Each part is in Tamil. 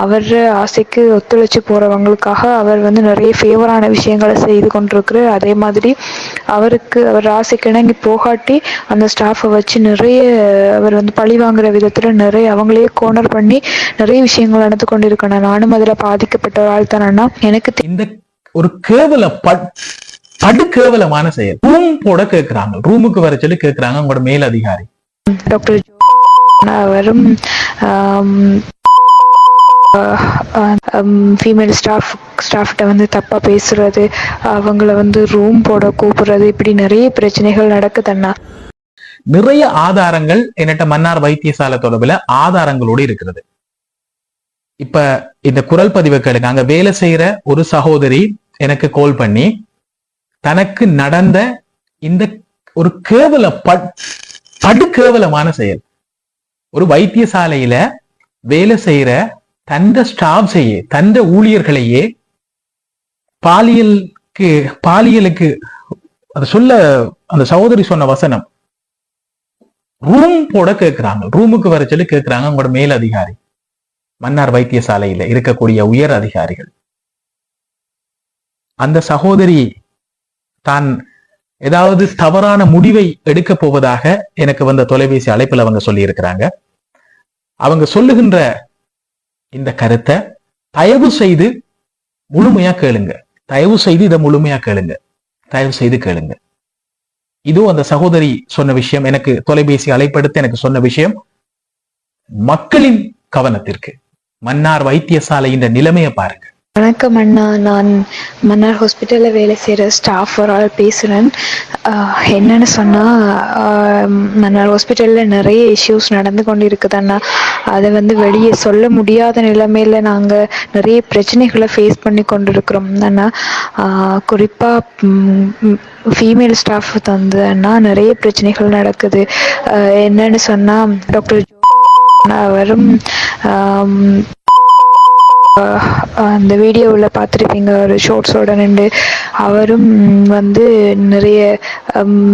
அவர் ஆசைக்கு ஒத்துழைச்சு போறவங்களுக்காக அவர் வந்து நிறைய ஃபேவரான விஷயங்களை செய்து கொண்டிருக்கிறார். அதே மாதிரி அவருக்கு அவர் ஆசைக்கு இணங்கி போகாட்டி அந்த ஸ்டாஃபை வச்சு நிறைய அவர் வந்து பழி வாங்குற விதத்துல நிறைய அவங்களே கோனர் பண்ணி நிறைய விஷயங்கள் நடந்து கொண்டிருக்கணும் நானும் அதுல பாதிக்கப்பட்ட ஒரு ஆள் தானேன்னா எனக்கு இந்த ஒரு கேவல பட்- கேவலமான செயல். ரூம் போட கேக்குறாங்க. ரூமுக்கு வர சொல்லி கேக்குறாங்க. உங்களோட மேல் அதிகாரி டாக்டர் ஜோ அவரும் ஃபீமேல் ஸ்டாஃப் ஸ்டாஃப்கிட்ட வந்து தப்பாக பேசுறது அவங்கள வந்து ரூம் போட கூப்பிடுறது இப்படி நிறைய பிரச்சனைகள் நடக்குதுன்னா நிறைய ஆதாரங்கள் என்னட்ட மன்னார் வைத்தியசாலை தொடர்பில் ஆதாரங்களோடு இருக்கிறது. இப்ப இந்த குரல் பதிவை கேளுங்க. அங்க வேலை செய்யற ஒரு சகோதரி எனக்கு கால் பண்ணி தனக்கு நடந்த இந்த ஒரு கேவல பட்- படு கேவலமான செயல். ஒரு வைத்தியசாலையில வேலை செய்யற தந்த ஸ்டாஃப்ஸையே தந்த ஊழியர்களையே பாலியலுக்கு பாலியலுக்கு அது சொல்ல அந்த சகோதரி சொன்ன வசனம் ரூம் போட கேட்கிறாங்க. ரூமுக்கு வர சொல்லி கேட்கிறாங்க உங்களோட மேல் அதிகாரி மன்னார் வைத்தியசாலையில இருக்கக்கூடிய உயர் அதிகாரிகள். அந்த சகோதரி தான் ஏதாவது தவறான முடிவை எடுக்க போவதாக எனக்கு வந்த தொலைபேசி அழைப்பில் அவங்க சொல்லி இருக்கிறாங்க அவங்க சொல்லுகின்ற இந்த கருத்தை தயவு செய்து முழுமையா கேளுங்க. தயவு செய்து இதை முழுமையா கேளுங்க. தயவு செய்து கேளுங்க. இதுவும் அந்த சகோதரி சொன்ன விஷயம் எனக்கு தொலைபேசி அழைப்படுத்த எனக்கு சொன்ன விஷயம் மக்களின் கவனத்திற்கு மன்னார் வைத்தியசாலையின் நிலைமையை பாருங்க. வணக்கம் அண்ணா. நான் மன்னார் ஹாஸ்பிட்டலில் வேலை செய்கிற ஸ்டாஃப் ஒரு ஆள் பேசுகிறேன் என்னன்னு சொன்னால் மன்னார் ஹாஸ்பிட்டலில் நிறைய இஷ்யூஸ் நடந்து கொண்டு இருக்குது அண்ணா. அதை வந்து வெளியே சொல்ல முடியாத நிலைமையில் நாங்கள் நிறைய பிரச்சனைகளை ஃபேஸ் பண்ணி கொண்டிருக்கிறோம். இருக்கிறோம் குறிப்பா குறிப்பாக ஃபீமேல் ஸ்டாஃப் வந்து நிறைய பிரச்சனைகள் நடக்குது. என்னன்னு சொன்னால் டாக்டர் அவரும் ஆஹ் அந்த வீடியோவில் பார்த்துருப்பீங்க. ஒரு ஷோர்ட்ஸோட நின்று அவரும் வந்து நிறைய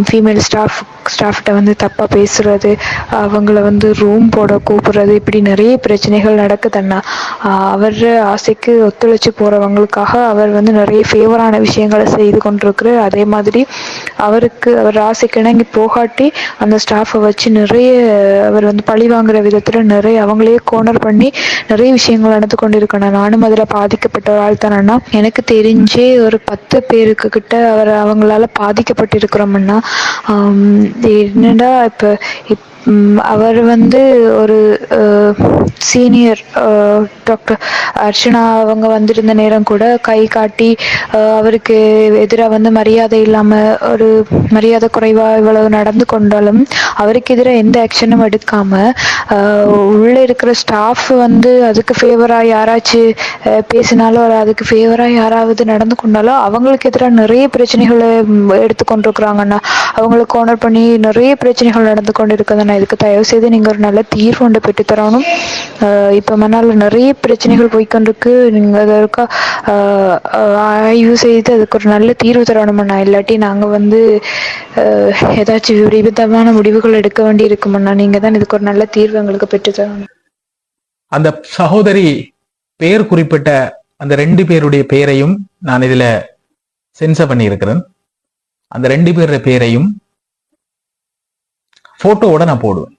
ஃபீமேல் ஸ்டாஃப் ஸ்டாஃப்கிட்ட வந்து தப்பாக பேசுறது அவங்கள வந்து ரூம் போட கூப்பிடுறது இப்படி நிறைய பிரச்சனைகள் நடக்குதுன்னா அவர் ஆசைக்கு ஒத்துழைச்சு போகிறவங்களுக்காக அவர் வந்து நிறைய ஃபேவரான விஷயங்களை செய்து கொண்டிருக்கிறார். அதே மாதிரி அவருக்கு அவர் ஆசைக்கு இணங்கி போகாட்டி அந்த ஸ்டாஃபை வச்சு நிறைய அவர் வந்து பழி வாங்குற விதத்துல நிறைய அவங்களே கோனர் பண்ணி நிறைய விஷயங்கள் நடந்து கொண்டிருக்கணும். நானும் அதில் பாதிக்கப்பட்ட ஒரு ஆள் தானேன்னா எனக்கு தெரிஞ்சே ஒரு பத்து பேருக்கு கிட்ட அவர் அவங்களால பாதிக்கப்பட்டிருக்கிறோம்னா இருக்கிறோமுன்னா என்னடா இப்ப இப் அவர் வந்து ஒரு சீனியர் டாக்டர் அர்ச்சனா அவங்க வந்திருந்த நேரம் கூட கை காட்டி அவருக்கு எதிராக வந்து மரியாதை இல்லாமல் ஒரு மரியாதை குறைவாக இவ்வளவு நடந்து கொண்டாலும் அவருக்கு எதிராக எந்த ஆக்ஷனும் எடுக்காம உள்ளே உள்ள இருக்கிற ஸ்டாஃப் வந்து அதுக்கு ஃபேவராக யாராச்சும் பேசினாலோ அல்ல அதுக்கு ஃபேவராக யாராவது நடந்து கொண்டாலோ அவங்களுக்கு எதிராக நிறைய பிரச்சனைகளை ம், எடுத்து கோனர் பண்ணி நிறைய பிரச்சனைகள் நடந்து கொண்டு இருக்கிறதுனா இதுக்கு தயவு செய்து நீங்கள் ஒரு நல்ல தீர்வு ஒன்று பெற்று தரணும். இப்போ மணால நிறைய பிரச்சனைகள் போய்க்கொண்டிருக்கு. நீங்கள் அதற்கா ஆய்வு செய்து அதுக்கு ஒரு நல்ல தீர்வு தரணுமண்ணா இல்லாட்டி நாங்கள் வந்து ஏதாச்சும் விபரீதமான முடிவுகள் எடுக்க வேண்டி இருக்குமண்ணா நீங்கள் தான் இதுக்கு ஒரு நல்ல தீர்வு எங்களுக்கு பெற்று தரணும். அந்த சகோதரி பெயர் குறிப்பிட்ட அந்த ரெண்டு பேருடைய பெயரையும் நான் இதுல சென்சர் பண்ணி இருக்கிறேன் அந்த ரெண்டு பேருடைய பெயரையும் ஃபோட்டோவோட நான் போடுவேன்.